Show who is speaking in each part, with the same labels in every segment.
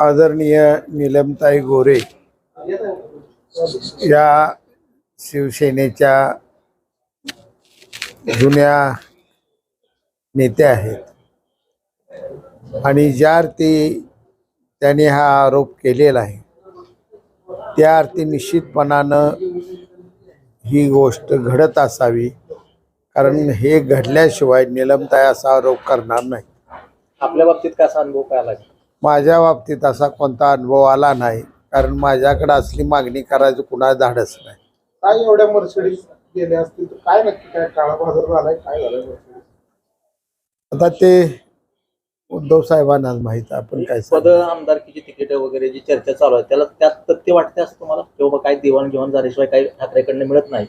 Speaker 1: आदरणीय निलमताई गोरे या शिवसेनेच्या जुन्या नेत्या आहेत. आणि ज्या अर्थी त्यांनी हा आरोप केलेला आहे त्या अर्थी निश्चितपणानं ही गोष्ट घडत असावी कारण हे घडल्याशिवाय निलमताई असा आरोप करणार नाही.
Speaker 2: आपल्या बाबतीत कसा अनुभव काय लागेल?
Speaker 1: माझ्या बाबतीत असा कोणता अनुभव आला नाही कारण माझ्याकडे असली मागणी करायचं कुणा धाडस नाही.
Speaker 3: काय एवढ्या मर्सिडीज गेल्या असतील तर काय नक्की काय काळा बाजार झालाय काय झालंय मर्सिडीज
Speaker 1: आता ते उद्धव साहेबांना माहीत आपण काय
Speaker 2: पद
Speaker 1: सांगू.
Speaker 2: आमदारकीची तिकीट वगैरे जी चर्चा चालू आहे त्याला त्यात तथ्य वाटते असं तुम्हाला? किंवा काही देवाणघेवाण झाल्याशिवाय काही ठाकरेकडनं मिळत नाही?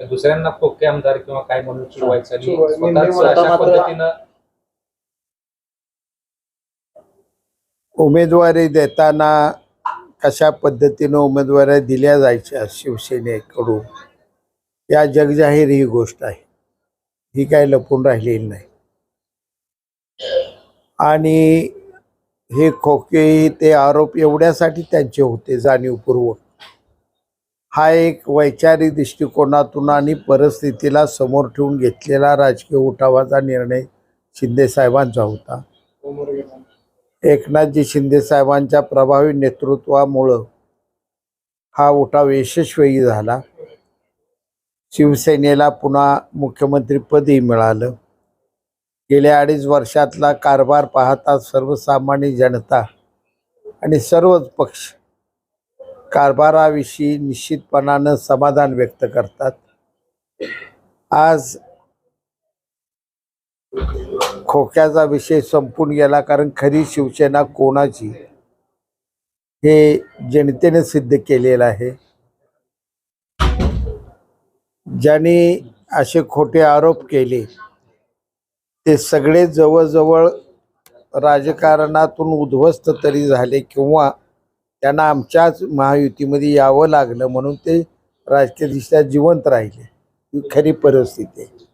Speaker 4: दुसऱ्यांना खोके आमदार किंवा काय म्हणून चिडवायचं आणि
Speaker 3: चिडवाय-
Speaker 4: स्वतःच
Speaker 3: नेमके
Speaker 4: अशा
Speaker 2: मात्र-
Speaker 4: पद्धतीनं
Speaker 1: उमेदवारी देताना कशा पद्धतीनं उमेदवारी दिल्या जायच्या शिवसेनेकडून? या जगजाहीर ही गोष्ट आहे. ही काही लपून राहिलेली नाही. आणि हे खोके ते आरोप एवढ्यासाठी त्यांचे होते जाणीवपूर्वक. हा एक वैचारिक दृष्टिकोनातून आणि परिस्थितीला समोर ठेवून घेतलेला राजकीय उठावाचा निर्णय शिंदेसाहेबांचा होता. एकनाथजी शिंदे साहेबांच्या प्रभावी नेतृत्वामुळं हा उठाव यशस्वी झाला. शिवसेनेला पुन्हा मुख्यमंत्रीपदही मिळालं. गेल्या अडीच वर्षातला कारभार पाहता सर्वसामान्य जनता आणि सर्वच पक्ष कारभाराविषयी निश्चितपणानं समाधान व्यक्त करतात. आज खोक्याचा विषय संपून गेला कारण खरी शिवसेना कोणाची? हे जनतेने सिद्ध केलेलं आहे. ज्याने असे खोटे आरोप केले ते सगळे जवळजवळ राजकारणातून उद्ध्वस्त तरी झाले किंवा त्यांना आमच्याच महायुतीमध्ये यावं लागलं म्हणून ते राजकीयदृष्ट्या जिवंत राहिले. ही खरी परिस्थिती आहे.